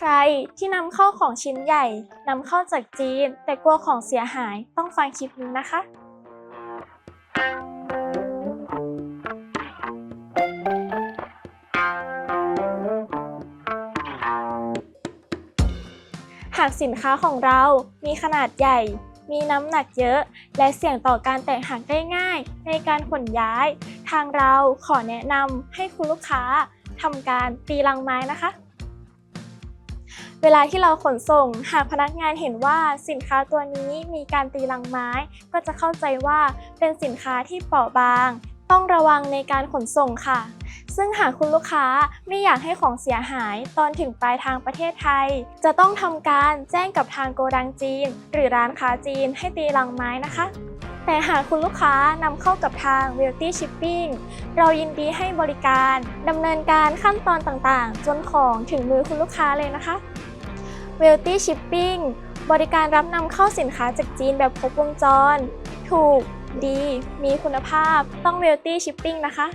ใครที่นำเข้าของชิ้นใหญ่นำเข้าจากจีน แต่กลัวของเสียหายต้องฟังคลิปนี้นะคะ หากสินค้าของเรามีขนาดใหญ่ มีน้ำหนักเยอะ และเสี่ยงต่อการแตกหักได้ง่าย ในการขนย้าย ทางเราขอแนะนำให้คุณลูกค้าทำการตีลังไม้นะคะ เวลาที่เราขนส่ง หากพนักงานเห็นว่าสินค้าตัวนี้มีการตีลังไม้ ก็จะเข้าใจว่าเป็นสินค้าที่เปราะบาง ต้องระวังในการขนส่งค่ะ ซึ่งหากคุณลูกค้าไม่อยากให้ของเสียหายตอนถึงปลายทางประเทศไทย จะต้องทำการแจ้งกับทางโกดังจีน หรือร้านค้าจีนให้ตีลังไม้นะคะแต่หากคุณลูกค้านำเข้ากับทาง w e l t y Shipping เรายินดีให้บริการดำเนินการขั้นตอนต่างๆ จนของถึงมือคุณลูกค้าเลยนะคะ w e l t y Shipping บริการรับนำเข้าสินค้าจากจีนแบบครบวงจร ถูก ดี มีคุณภาพ ต้อง w e l t y Shipping นะคะ